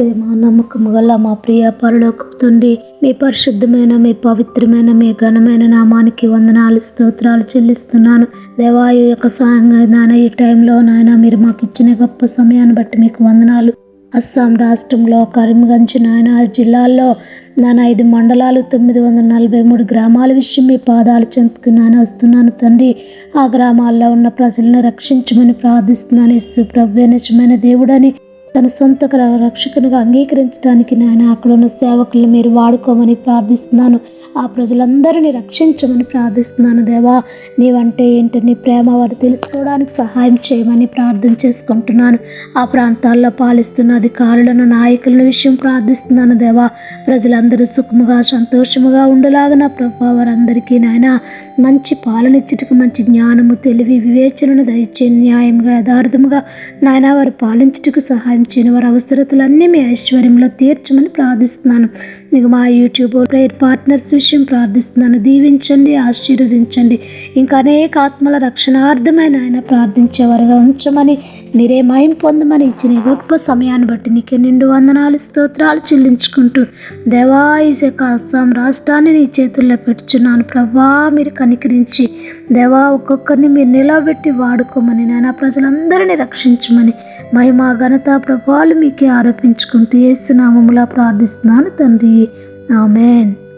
ప్రేమ నమ్మకం గల మా ప్రియ పరలోక తండ్రి మీ పరిశుద్ధమైన మీ పవిత్రమైన మీ ఘనమైన నామానికి వందనాలు స్తోత్రాలు చెల్లిస్తున్నాను. దేవాయు యొక్క సాయంగా నాయన ఈ టైంలో నాయన మీరు మాకు ఇచ్చిన గొప్ప సమయాన్ని బట్టి మీకు వందనాలు. అస్సాం రాష్ట్రంలో కరీంగంజ్ నాయన జిల్లాల్లో నాన్న ఐదు మండలాలు తొమ్మిది వందల నలభై మూడు గ్రామాల విషయం మీ పాదాలు చెందుకున్నాను వస్తున్నాను తండ్రి. ఆ గ్రామాల్లో ఉన్న ప్రజలను రక్షించమని ప్రార్థిస్తున్నాను. ఇసు ప్రభు నిజమైన దేవుడని తన సొంత ర- రక్షకునిగా అంగీకరించడానికి నాయన అక్కడ ఉన్న సేవకులను మీరు వాడుకోమని ప్రార్థిస్తున్నాను. ఆ ప్రజలందరినీ రక్షించమని ప్రార్థిస్తున్నాను దేవా. నీవంటే ఏంటి నీ ప్రేమ వారు తెలుసుకోవడానికి సహాయం చేయమని ప్రార్థన చేసుకుంటున్నాను. ఆ ప్రాంతాల్లో పాలిస్తున్న అధికారులను నాయకుల విషయం ప్రార్థిస్తున్నాను దేవా. ప్రజలందరూ సుఖముగా సంతోషముగా ఉండేలాగా ప్రభావ వారందరికీ నాయన మంచి పాలనిచ్చుటకు మంచి జ్ఞానము తెలివి వివేచనను దయచే న్యాయంగా యథార్థముగా నాయన వారు పాలించుటకు సహాయం చేయని వారి అవసరతలన్నీ మీ ఐశ్వర్యంలో తీర్చమని ప్రార్థిస్తున్నాను. మీకు మా యూట్యూబ్ ప్రేయర్ పార్ట్నర్స్ విషయం ప్రార్థిస్తున్నాను. దీవించండి ఆశీర్వదించండి. ఇంకా అనేక ఆత్మల రక్షణార్థమైన ఆయన ప్రార్థించేవారుగా ఉంచమని మీరే మయం పొందమని ఇచ్చిన గొప్ప సమయాన్ని బట్టి నీకే నిండు వందనాలు స్తోత్రాలు చెల్లించుకుంటూ దేవా ఈ యొక్క అస్సాం రాష్ట్రాన్ని నీ చేతుల్లో పెట్టుచున్నాను. ప్రభా మీరు కనికరించి దేవా ఒక్కొక్కరిని మీరు నిలబెట్టి వాడుకోమని నాయన ప్రజలందరినీ రక్షించమని మహిమా ఘనత ప్రభావాలు మీకే ఆరోపించుకుంటూ ఏసునామములా ప్రార్థిస్తున్నాను తండ్రి. ఆమెన్.